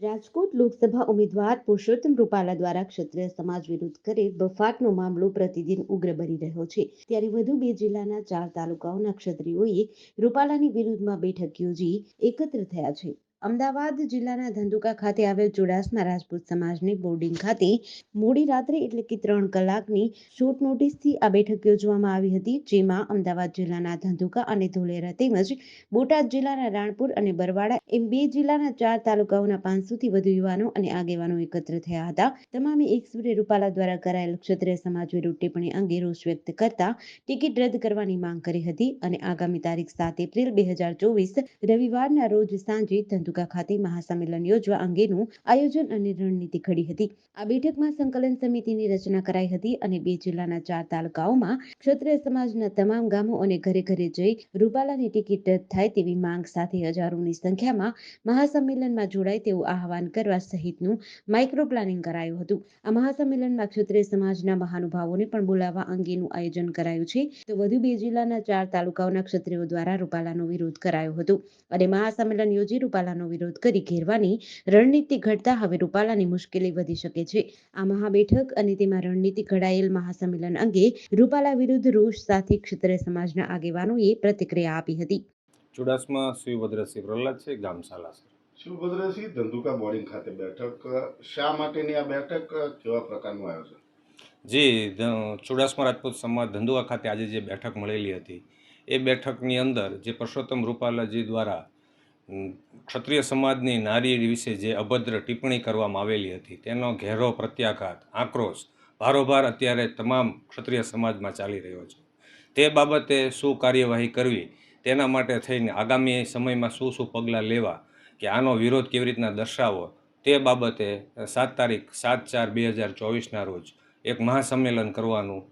રાજકોટ લોકસભા ઉમેદવાર પુરુષોત્તમ રૂપાલા દ્વારા ક્ષત્રિય સમાજ વિરુદ્ધ કરે બફાટનો મામલો પ્રતિદિન ઉગ્ર બની રહ્યો છે. ત્યારે વધુ બે જિલ્લાના ચાર તાલુકાઓના ક્ષત્રિયોએ રૂપાલાની વિરુદ્ધમાં બેઠક યોજી એકત્ર થયા છે. અમદાવાદ જિલ્લાના ધંધુકા ખાતે આવેલ ચુડાસમા રાજપૂત સમાજની બોર્ડિંગ ખાતે મોડી રાત્રે એટલે કે ત્રણ કલાકની શોર્ટ નોટિસથી આ બેઠક યોજવામાં આવી હતી, જેમાં અમદાવાદ જિલ્લાના ધંધુકા અને ધોલેરા તેમજ બોટાદ જિલ્લાના રાણપુર અને બરવાડા એમ બે જિલ્લાના ચાર તાલુકાઓના પાંચસોથી વધુ યુવાનો અને આગેવાનો એકત્ર થયા હતા. તમામે એક સુરે રૂપાલા દ્વારા કરાયેલ ક્ષત્રિય સમાજ વિરુદ્ધ ટિપ્પણી અંગે રોષ વ્યક્ત કરતા ટિકિટ રદ કરવાની માંગ કરી હતી અને આગામી તારીખ સાત એપ્રિલ બે હજાર ચોવીસ રવિવારના રોજ સાંજે ધંધુકા ખાતે મહાસંમેલન યોજવા અંગેનું આયોજન અને રણનીતિ ઘડી હતી. આ બેઠકમાં સંકલન સમિતિની રચના કરાઈ હતી અને બે જિલ્લાના ચાર તાલુકાઓમાં ક્ષત્રિય સમાજના તમામ ગામો અને ઘરે ઘરે જઈ રૂપાલાની ટિકિટ થાય તેવી માંગ સાથે હજારોની સંખ્યામાં મહાસંમેલનમાં જોડાય તેવું આહવાન કરવા સહિતનું માઇક્રો પ્લાનિંગ કરાયું હતું. આ મહાસંમેલનમાં ક્ષત્રિય સમાજના મહાનુભાવોને પણ બોલાવવા અંગેનું આયોજન કરાયું છે. તો વધુ બે જિલ્લાના ચાર તાલુકાઓના ક્ષત્રિયો દ્વારા રૂપાલાનો વિરોધ કરાયો હતો અને મહાસંમેલન યોજી રૂપાલાનો વિરોધ કરી ઘેરવાની રણનીતિ ઘડતા હવે રૂપાલાની મુશ્કેલી વધી શકે છે. આ મહાબેઠક અને તેમાં રણનીતિ ઘડાયેલ મહાસંમેલન અંગે રૂપાલા વિરુદ્ધ રોષ સાથે ક્ષત્રિય સમાજના આગેવાનોએ પ્રતિક્રિયા આપી હતી. ચુડાસમા શિવભદ્રસિંહ પ્રહલાદ છે ગામ શિવભદ્રસિંહ ધંધુકા બોર્ડિંગ ખાતે બેઠક શા માટેની આ બેઠક કેવા પ્રકારનું આયોજન? જી ચુડાસમા રાજપૂત સમાજ ધંધુઆ ખાતે આજે જે બેઠક મળેલી હતી એ બેઠકની અંદર જે પરસોત્તમ રૂપાલાજી દ્વારા ક્ષત્રિય સમાજની નારી વિશે જે અભદ્ર ટિપ્પણી કરવામાં આવેલી હતી, તેનો ઘેરો પ્રત્યાઘાત, આક્રોશ, ભારોભાર અત્યારે તમામ ક્ષત્રિય સમાજમાં ચાલી રહ્યો છે. તે બાબતે શું કાર્યવાહી કરવી, તેના માટે થઈને આગામી સમયમાં શું શું પગલાં લેવા, કે આનો વિરોધ કેવી રીતના દર્શાવવો, તે બાબતે સાત તારીખ સાત ચાર બે હજાર ચોવીસના રોજ એક મહાસંમેલન કરવાનું.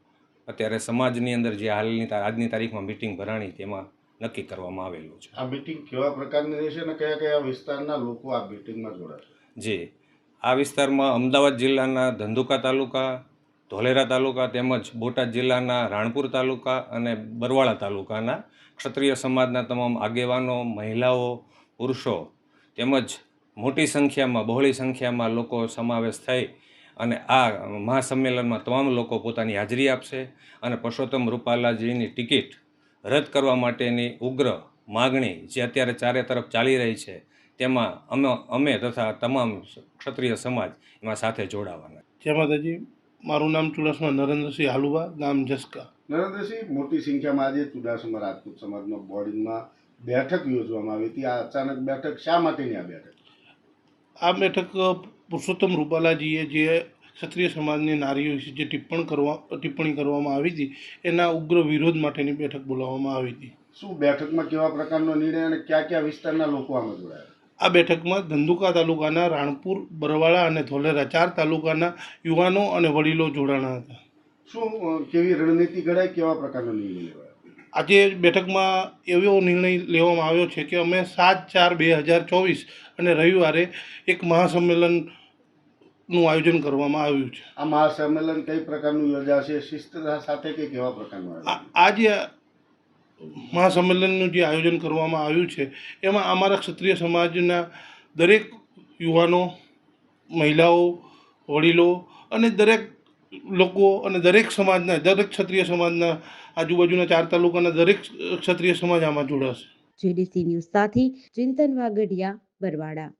અત્યારે સમાજની અંદર જે હાલની આજની તારીખમાં મિટિંગ ભરાણી, તેમાં નક્કી કરવામાં આવેલું છે. આ મીટિંગ કેવા પ્રકારની રહેશે અને કયા કયા વિસ્તારના લોકો આ મીટિંગમાં જોડાશે? જી. આ વિસ્તારમાં અમદાવાદ જિલ્લાના ધંધુકા તાલુકા ધોલેરા તાલુકા તેમજ બોટાદ જિલ્લાના રાણપુર તાલુકા અને બરવાળા તાલુકાના ક્ષત્રિય સમાજના તમામ આગેવાનો મહિલાઓ પુરુષો તેમજ મોટી સંખ્યામાં બહોળી સંખ્યામાં લોકો સમાવેશ થઈ અને આ મહાસંમેલનમાં તમામ લોકો પોતાની હાજરી આપશે અને પરસોત્તમ રૂપાલાજીની ટિકિટ રદ કરવા માટેની ઉગ્ર માગણી જે અત્યારે ચારે તરફ ચાલી રહી છે તેમાં અમે અમે તથા તમામ ક્ષત્રિય સમાજ એમાં સાથે જોડાવાના. જય માતાજી. મારું નામ ચુડાસમા નરેન્દ્રસિંહ હાલુવા ગામ જસકા નરેન્દ્રસિંહ મોટી સંખ્યામાં આજે ચુડાસમા રાજપૂત સમાજનો બોર્ડિંગમાં બેઠક યોજવામાં આવી હતી. આ અચાનક બેઠક શા માટેની આ બેઠક? આ બેઠક પુરુષોત્તમ રૂપાલાજીએ જે ક્ષત્રિય સમાજની નારીઓ વિશે જે ટિપ્પણ કરવા ટિપ્પણી કરવામાં આવી હતી એના ઉગ્ર વિરોધ માટેની બેઠક બોલાવવામાં આવી હતી. શું બેઠકમાં કેવા પ્રકારનો નિર્ણય અને કયા કયા વિસ્તારના લોકો આમાં જોડાયા? આ બેઠકમાં ધંધુકા તાલુકાના રાણપુર બરવાળા અને ધોલેરા ચાર તાલુકાના યુવાનો અને વડીલો જોડાણા હતા. શું કેવી રણનીતિ ઘડાય કેવા પ્રકારનો નિર્ણય લેવાયો? આજે બેઠકમાં એવો નિર્ણય લેવામાં આવ્યો છે કે અમે સાત ચાર બે હજાર ચોવીસ અને રવિવારે એક મહાસંમેલનનું આયોજન કરવામાં આવ્યું છે. આ મહાસંમેલન કઈ પ્રકારનું યોજાશે? શિસ્તતા સાથે કે કેવા પ્રકારનું આ જે મહાસંમેલનનું જે આયોજન કરવામાં આવ્યું છે એમાં અમારા ક્ષત્રિય સમાજના દરેક યુવાનો મહિલાઓ વડીલો અને દરેક લોકો અને દરેક સમાજના દરેક ક્ષત્રિય સમાજના આજુબાજુના ચાર તાલુકાના દરેક ક્ષત્રિય સમાજ આમાં જોડાશે. જીડીસી ન્યૂઝ સાથે ચિંતન વાગડિયા બરવાડા.